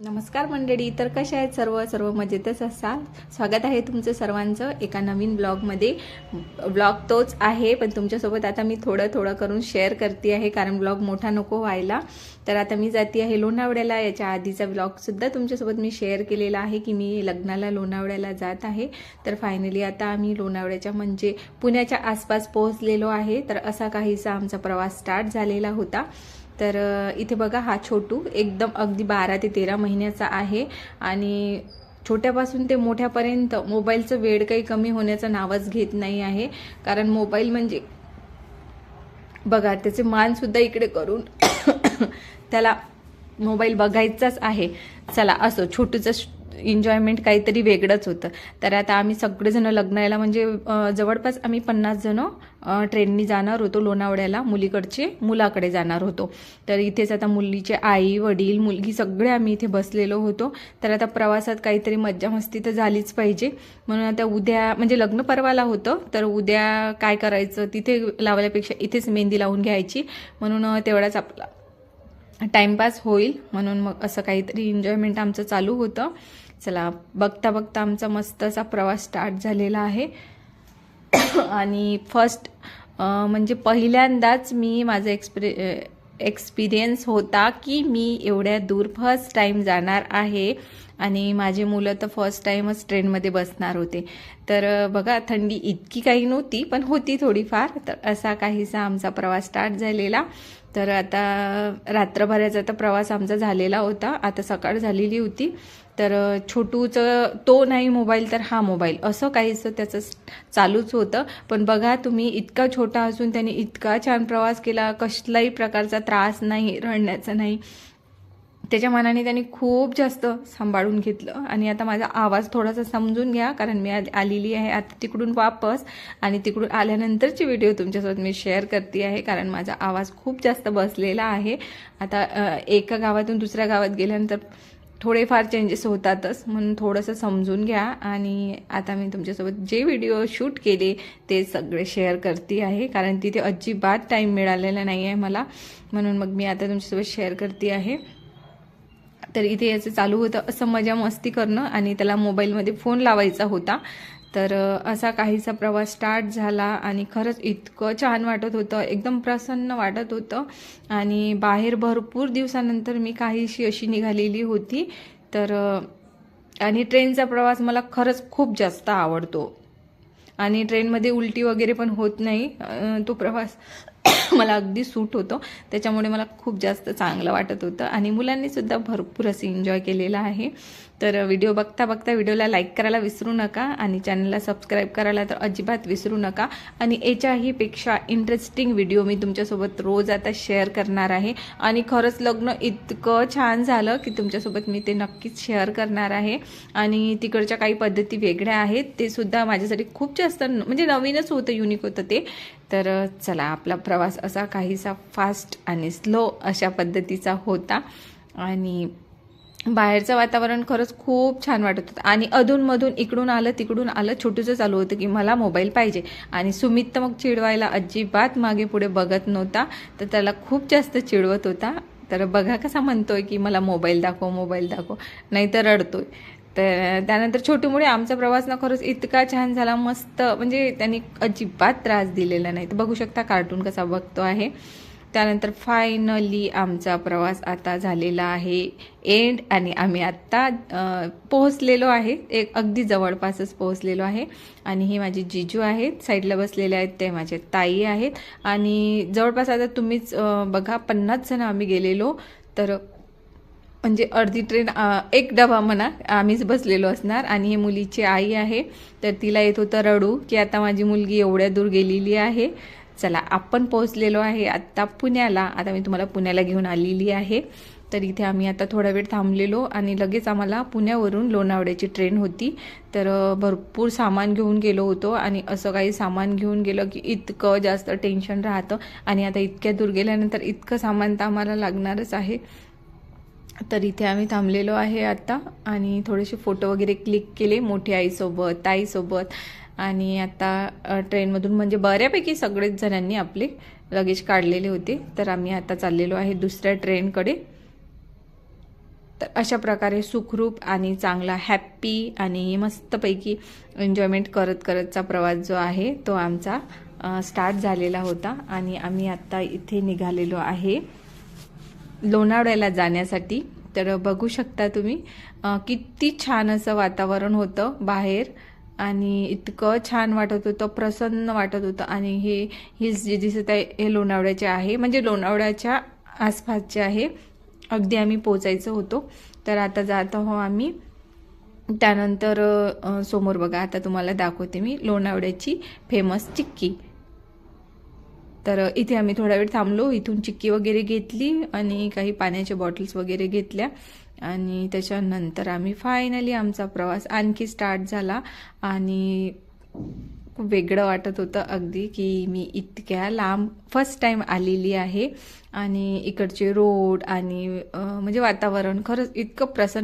नमस्कार मंडळी तर कशा आहेत सर्व? सर्व मजेतच असाल? स्वागत आहे तुमचं सर्वांचं एका नवीन ब्लॉगमध्ये. ब्लॉग तोच आहे पण तुमच्यासोबत आता मी थोडं थोडं करून शेअर करते आहे कारण ब्लॉग मोठा नको व्हायला. तर आता मी जाते आहे लोणावळ्याला. याच्या आधीचा ब्लॉगसुद्धा तुमच्यासोबत मी शेअर केलेला आहे की मी लग्नाला लोणावळ्याला जात आहे. तर फायनली आता आम्ही लोणावळ्याच्या म्हणजे पुण्याच्या आसपास पोहोचलेलो आहे. तर असा काहीसा आमचा प्रवास स्टार्ट झालेला होता. तर इथे बघा हा छोटू एकदम अगदी बारा ते तेरा महिन्याचा आहे आणि छोट्यापासून ते मोठ्यापर्यंत मोबाईलचं वेळ काही कमी होण्याचं नावच घेत नाही आहे. कारण मोबाईल म्हणजे बघा त्याचे मानसुद्धा इकडे करून त्याला मोबाईल बघायचाच आहे. चला असो छोटूचं एन्जॉयमेंट काहीतरी वेगळंच होतं. तर आता आम्ही सगळेजण लग्नाला म्हणजे जवळपास आम्ही पन्नास जण ट्रेननी जाणार होतो लोणावळ्याला. मुलीकडचे मुलाकडे जाणार होतो. तर इथेच आता मुलीचे आई वडील मुलगी सगळे आम्ही इथे बसलेलो होतो. तर आता प्रवासात काहीतरी मज्जा मस्ती तर झालीच पाहिजे. म्हणून आता उद्या म्हणजे लग्न परवाला होतं. तर उद्या काय करायचं तिथे लावल्यापेक्षा इथेच मेहंदी लावून घ्यायची. म्हणून तेवढाच आपला टाईमपास होईल. म्हणून मग असं काहीतरी एन्जॉयमेंट आमचं चालू होतं. चला बघता बघता आमचा मस्त असा प्रवास स्टार्ट झालेला आहे. आणि फर्स्ट म्हणजे पहिल्यांदाच मी माझा एक्सपिरि एक्सपिरियन्स होता की मी एवढ्या दूर फर्स्ट टाईम जाणार आहे. आणि माझे मुलं तर फर्स्ट टाईमच ट्रेनमध्ये बसणार होते. तर बघा थंडी इतकी काही नव्हती पण होती थोडीफार. तर असा काहीसा आमचा प्रवास स्टार्ट झालेला. तर आता रात्रभराचा तर प्रवास आमचा झालेला होता. आता सकाळ झालेली होती. तर छोटूचं तो नाही मोबाईल तर हा मोबाईल. असं काहीसं त्याचं चालूच होतं. पण बघा तुम्ही इतका छोटा असून त्याने इतका छान प्रवास केला. कसलाही प्रकारचा त्रास नाही रडण्याचा नाही. त्याच्या मनाने त्यांनी खूप जास्त सांभाळून घेतलं. आणि आता माझा आवाज थोडासा समजून घ्या कारण मी आलेली आहे. आता तिकडून वापस आणि तिकडून आल्यानंतरची व्हिडिओ तुमच्यासोबत मी शेअर करते आहे कारण माझा आवाज खूप जास्त बसलेला आहे. आता एका गावातून दुसऱ्या गावात गेल्यानंतर थोडेफार चेंजेस होतातच म्हणून थोडंसं समजून घ्या. आणि आता मी तुमच्यासोबत जे व्हिडिओ शूट केले ते सगळे शेअर करते आहे कारण तिथे अजिबात टाईम मिळालेला नाही आहे मला. म्हणून मग मी आता तुमच्यासोबत शेअर करते आहे. तर इथे याचं चालू होतं असं मजा मस्ती करणं आणि त्याला मोबाईलमध्ये फोन लावायचा होता. तर असा काहीसा प्रवास स्टार्ट झाला आणि खरंच इतकं छान वाटत होतं. एकदम प्रसन्न वाटत होतं. आणि बाहेर भरपूर दिवसानंतर मी काहीशी अशी निघालेली होती. तर आणि ट्रेनचा प्रवास मला खरंच खूप जास्त आवडतो. आणि ट्रेनमध्ये उलटी वगैरे पण होत नाही तो प्रवास. मला अगदी सूट होतो. त्याच्यामुळे मला खूप जास्त चांगलं वाटत होतं. आणि मुलांनीसुद्धा भरपूर असं एन्जॉय केलेलं आहे. तर व्हिडिओ बघता बघता व्हिडिओला लाईक करायला विसरू नका आणि चॅनलला सबस्क्राईब करायला तर अजिबात विसरू नका. आणि याच्याही पेक्षा इंटरेस्टिंग व्हिडिओ मी तुमच्यासोबत रोज आता शेअर करणार आहे. आणि खरंच लग्न इतकं छान झालं की तुमच्यासोबत मी ते नक्कीच शेअर करणार आहे. आणि तिकडच्या काही पद्धती वेगळ्या आहेत. ते सुद्धा माझ्यासाठी खूप जास्त म्हणजे नवीनच होतं युनिक होतं ते. तर चला आपला प्रवास असा काहीसा फास्ट आणि स्लो अशा पद्धतीचा होता. आणि बाहेरचं वातावरण खरंच खूप छान वाटत होतं. आणि अधूनमधून इकडून आलं तिकडून आलं छोटूचं चालू होतं की मला मोबाईल पाहिजे. आणि सुमित तर मग चिडवायला अजिबात मागे पुढे बघत नव्हता. तर त्याला खूप जास्त चिडवत होता. तर बघा कसा म्हणतोय की मला मोबाईल दाखव मोबाईल दाखव. नाही तर रडतोय. तर त्यानंतर छोटीमुळे आमचा प्रवास ना खरंच इतका छान झाला मस्त. म्हणजे त्यांनी अजिबात त्रास दिलेला नाही. तर बघू शकता कार्टून कसा बघतो आहे. त्यानंतर फायनली आमचा प्रवास आता झालेला आहे. एंड आणि आम्ही आत्ता पोहोचलेलो आहे. एक अगदी जवळपासच पोहोचलेलो आहे. आणि हे माझे जिजू आहेत. साईडला बसलेले आहेत ते माझे ताई आहेत. आणि जवळपास आता तुम्हीच बघा पन्नास जण आम्ही गेलेलो. तर म्हणजे अर्धी ट्रेन एक डबा म्हणा आम्हीच बसलेलो असणार. आणि हे मुलीची आई आहे. तर तिला येत होतं रडू की आता माझी मुलगी एवढ्या दूर गेलेली आहे. चला आपण पोहोचलेलो आहे आत्ता पुण्याला. आता मी तुम्हाला पुण्याला घेऊन आलेली आहे. तर इथे आम्ही आता थोडा वेळ थांबलेलो आणि लगेच आम्हाला पुण्यावरून लोणावळ्याची ट्रेन होती. तर भरपूर सामान घेऊन गेलो होतो आणि असं काही सामान घेऊन गेलं की इतकं जास्त टेन्शन राहतं. आणि आता इतक्या दूर गेल्यानंतर इतकं सामान तर आम्हाला लागणारच आहे. तर इथे आम्ही थांबलेलो आहे आत्ता आणि थोडेसे फोटो वगैरे क्लिक केले मोठी आईसोबत ताईसोबत. आणि आता ट्रेनमधून म्हणजे बऱ्यापैकी सगळेच जणांनी आपले लगेज काढलेले होते. तर आम्ही आता चाललेलो आहे दुसऱ्या ट्रेनकडे. तर अशा प्रकारे सुखरूप आणि चांगला हॅप्पी आणि मस्तपैकी एन्जॉयमेंट करत करतचा प्रवास जो आहे तो आमचा स्टार्ट झालेला होता. आणि आम्ही आत्ता इथे निघालेलो आहे लोणावळ्याला जाण्यासाठी. तर बघू शकता तुम्ही किती छान असं वातावरण होतं बाहेर. आणि इतकं छान वाटत होतं प्रसन्न वाटत होतं. आणि हे हिल्स जे दिसत आहे हे लोणावळ्याचे आहे. म्हणजे लोणावळ्याच्या आसपासचे आहे. अगदी आम्ही पोचायचं होतो. तर आता जात आहो आम्ही. त्यानंतर समोर बघा. आता तुम्हाला दाखवते मी लोणावळ्याची फेमस चिक्की. तर इथे आम्ही थोडा वेळ थांबलो. इथून चिक्की वगैरे घेतली आणि काही पाण्याच्या बॉटल्स वगैरे घेतल्या. आणि त्याच्यानंतर आम्ही फायनली आमचा प्रवास आणखी स्टार्ट झाला. आणि खूप वेगळं वाटत होतं अगदी की मी इतक्या लांब फर्स्ट टाईम आलेली आहे. आणि इकडचे रोड आणि म्हणजे वातावरण खरंच इतकं प्रसन्न